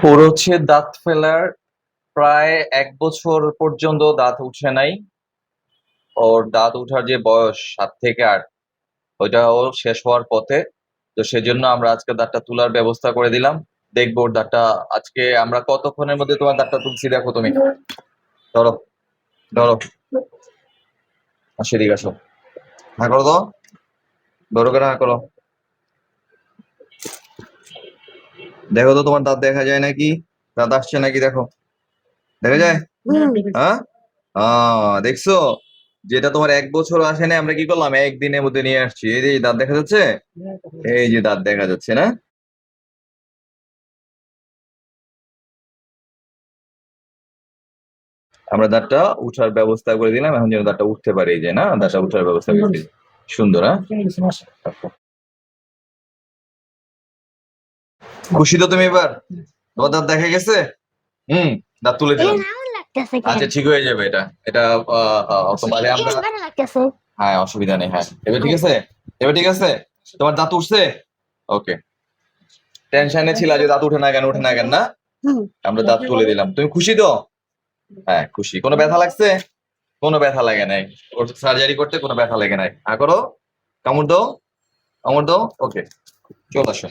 হচ্ছে দাঁত ফেলার প্রায় এক বছর পর্যন্ত দাঁত উঠে নাই। ওর দাঁত উঠার যে বয়স সাত থেকে আট ওইটা ও শেষ হওয়ার পথে। তো সেজন্য আমরা আজকে দাঁতটা তোলার ব্যবস্থা করে দিলাম। দেখব ওর দাঁতটা আজকে আমরা কতক্ষণের মধ্যে তোমার দাঁতটা তুলছি দেখো তুমি। ধরো ধরো। আসো এদিকে আসো। হ্যাঁ করো তো। ধরো করে হ্যাঁ করো। দেখো তো তোমার দাঁত দেখা যায় নাকি? দাঁত আসছে নাকি দেখো? দেখা যায়? হ্যাঁ? দেখছ? যেটা তোমার এক বছর আসে না আমরা কি করলাম? একদিনের মধ্যে নিয়ে আসছি। এই যে দাঁত দেখা যাচ্ছে? এই যে দাঁত দেখা যাচ্ছে না? আমরা দাঁতটা উঠার ব্যবস্থা করে দিলাম এখন যেন দাঁতটা উঠতে পারে এই যে না? দাঁতটা উঠার ব্যবস্থা করে দিয়েছি সুন্দর হ্যাঁ? খুশি তো তুমি এবার? তোমার দাঁত দেখা গেছে? হুম। দাঁত তুলে দিলাম। আচ্ছা ঠিক হয়ে যাবে এটা। এটা আহ, আহ, আমরা হ্যাঁ অসুবিধা নেই হ্যাঁ। এবার ঠিক আছে? এবার ঠিক আছে? তোমার দাঁত উঠছে? ওকে। টেনশনে ছিল যে দাঁত উঠে না কেন উঠে না কেন না? হুম। আমরা দাঁত তুলে দিলাম। তুমি খুশি তো? হ্যাঁ খুশি। কোনো ব্যথা লাগছে? কোনো ব্যথা লাগে নাই। ওর সার্জারি করতে কোনো ব্যথা লাগে নাই। আ করো। কামড় দাও। কামড় দাও। ওকে। চল আসো।